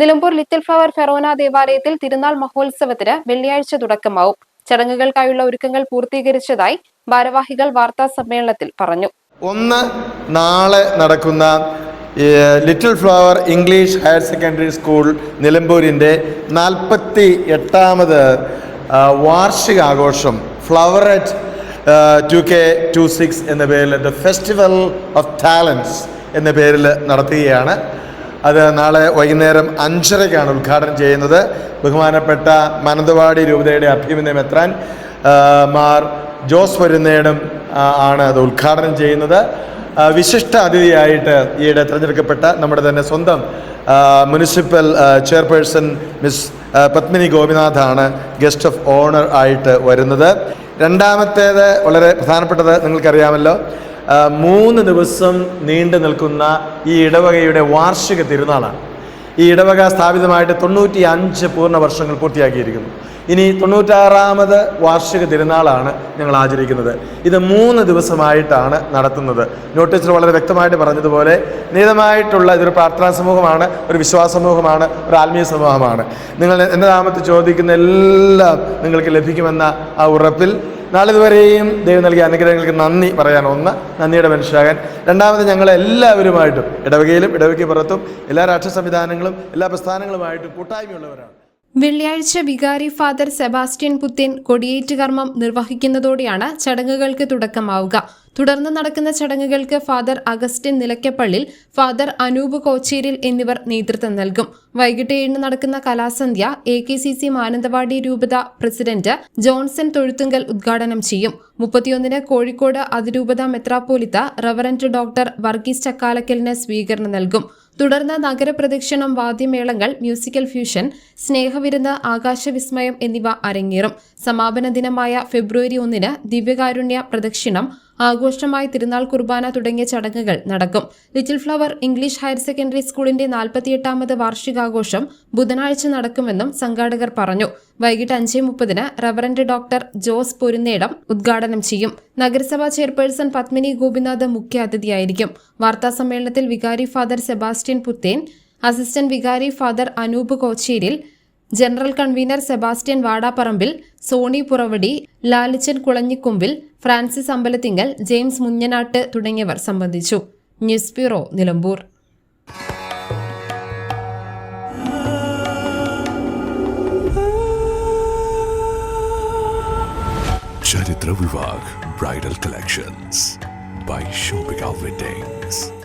Nilambur little flower forane ദേവാലയത്തിൽ തിരുനാൾ മഹോത്സവത്തിന് വെള്ളിയാഴ്ച തുടക്കമാവും. ചടങ്ങുകൾക്കായുള്ള ഒരുക്കങ്ങൾ പൂർത്തീകരിച്ചതായി ഭാരവാഹികൾ വാർത്താ സമ്മേളനത്തിൽ പറഞ്ഞു. ഒന്ന് നാളെ നടക്കുന്ന little flower English higher secondary school നിലമ്പൂരിന്റെ നാൽപ്പത്തി എട്ടാമത് വാർഷികാഘോഷം flowerette two K two six എന്ന പേരിൽ ദ ഫെസ്റ്റിവൽ ഓഫ് ടാലൻസ് എന്ന പേരിൽ നടത്തുകയാണ്. അത് നാളെ വൈകുന്നേരം അഞ്ചരയ്ക്കാണ് ഉദ്ഘാടനം ചെയ്യുന്നത്. ബഹുമാനപ്പെട്ട മനന്തവാടി രൂപതയുടെ അഭിമന്യം എത്രാൻ മാർ ജോസ് വരുന്നേടും ആണ് അത് ഉദ്ഘാടനം ചെയ്യുന്നത്. വിശിഷ്ട അതിഥിയായിട്ട് ഈയിടെ തിരഞ്ഞെടുക്കപ്പെട്ട നമ്മുടെ തന്നെ സ്വന്തം മുനിസിപ്പൽ ചെയർപേഴ്സൺ മിസ് പത്മിനി ഗോപിനാഥാണ് ഗസ്റ്റ് ഓഫ് ഓണർ ആയിട്ട് വരുന്നത്. രണ്ടാമത്തേത് വളരെ പ്രധാനപ്പെട്ടത് നിങ്ങൾക്കറിയാമല്ലോ. മൂന്ന് ദിവസം നീണ്ടു നിൽക്കുന്ന ഈ ഇടവകയുടെ വാർഷിക തിരുനാളാണ്. ഈ ഇടവക സ്ഥാപിതമായിട്ട് തൊണ്ണൂറ്റി അഞ്ച് പൂർണ വർഷങ്ങൾ പൂർത്തിയാക്കിയിരിക്കുന്നു. ഇനി തൊണ്ണൂറ്റാറാമത് വാർഷിക തിരുനാളാണ് ഞങ്ങൾ ആചരിക്കുന്നത്. ഇത് മൂന്ന് ദിവസമായിട്ടാണ് നടത്തുന്നത്. നോട്ടീസിൽ വളരെ വ്യക്തമായിട്ട് പറഞ്ഞതുപോലെ നിയതമായിട്ടുള്ള ഇതൊരു പ്രാർത്ഥനാ സമൂഹമാണ് ഒരു വിശ്വാസ സമൂഹമാണ് ഒരു ആത്മീയ സമൂഹമാണ്. നിങ്ങൾ എന്റെ നാമത്തിൽ ചോദിക്കുന്ന എല്ലാം നിങ്ങൾക്ക് ലഭിക്കുമെന്ന ആ ഉറപ്പിൽ നാളിതുവരെയും ദൈവം നൽകിയ അനുഗ്രഹങ്ങൾക്ക് നന്ദി പറയാൻ ഒന്ന് നന്ദിയുടെ മനുഷ്യരാകാൻ. രണ്ടാമത് ഞങ്ങൾ എല്ലാവരുമായിട്ടും ഇടവകയിലും ഇടവകയ്ക്ക് പുറത്തും എല്ലാ രാഷ്ട്ര സംവിധാനങ്ങളും എല്ലാ പ്രസ്ഥാനങ്ങളുമായിട്ടും കൂട്ടായ്മയുള്ളവരാണ്. വെള്ളിയാഴ്ച വികാരി ഫാദർ സെബാസ്റ്റ്യൻ പുത്തിൻ കൊടിയേറ്റ് കർമ്മം നിർവഹിക്കുന്നതോടെയാണ് ചടങ്ങുകൾക്ക് തുടക്കമാവുക. തുടർന്ന് നടക്കുന്ന ചടങ്ങുകൾക്ക് father Augustine നിലയ്ക്കപ്പള്ളിൽ father Anoop Kocheril എന്നിവർ നേതൃത്വം നൽകും. വൈകിട്ട് ഏഴിന് നടക്കുന്ന കലാസന്ധ്യ A K C C Mananthavady രൂപത പ്രസിഡന്റ് ജോൺസൺ തൊഴുത്തുങ്കൽ ഉദ്ഘാടനം ചെയ്യും. മുപ്പത്തിയൊന്നിന് കോഴിക്കോട് അതിരൂപത മെത്രാപ്പോലിത്ത റവറന്റ് ഡോക്ടർ വർഗീസ് ചക്കാലക്കലിന് സ്വീകരണം നൽകും. തുടർന്ന് നഗരപ്രദക്ഷിണം വാദ്യമേളങ്ങൾ മ്യൂസിക്കൽ ഫ്യൂഷൻ സ്നേഹവിരുന്ന് ആകാശവിസ്മയം എന്നിവ അരങ്ങേറും. സമാപന ദിനമായ ഫെബ്രുവരി ഒന്നിന് ദിവ്യകാരുണ്യ പ്രദക്ഷിണം ആഘോഷമായി തിരുനാൾ കുർബാന തുടങ്ങിയ ചടങ്ങുകൾ നടക്കും. Little flower English higher secondary സ്കൂളിന്റെ നാൽപ്പത്തിയെട്ടാമത് വാർഷികാഘോഷം ബുധനാഴ്ച നടക്കുമെന്നും സംഘാടകർ പറഞ്ഞു. വൈകിട്ട് അഞ്ചേ മുപ്പതിന് റവറന്റ് ഡോക്ടർ ജോസ് പൊരുന്നേടം ഉദ്ഘാടനം ചെയ്യും. നഗരസഭാ ചെയർപേഴ്സൺ പത്മിനി ഗോപിനാഥ് മുഖ്യ അതിഥിയായിരിക്കും. വാർത്താ സമ്മേളനത്തിൽ വികാരി ഫാദർ സെബാസ്റ്റ്യൻ പുത്തേൻ അസിസ്റ്റന്റ് വികാരി father Anoop Kocheril general convener Sebastian Vadaparambil Sony Puravady Lalichan Kulanjikumbil Francis Ambalathingal James Munjanatt തുടങ്ങിയവർ സംബന്ധിച്ചു. News bureau Nilambur. Charithra Vibhag bridal collections by weddings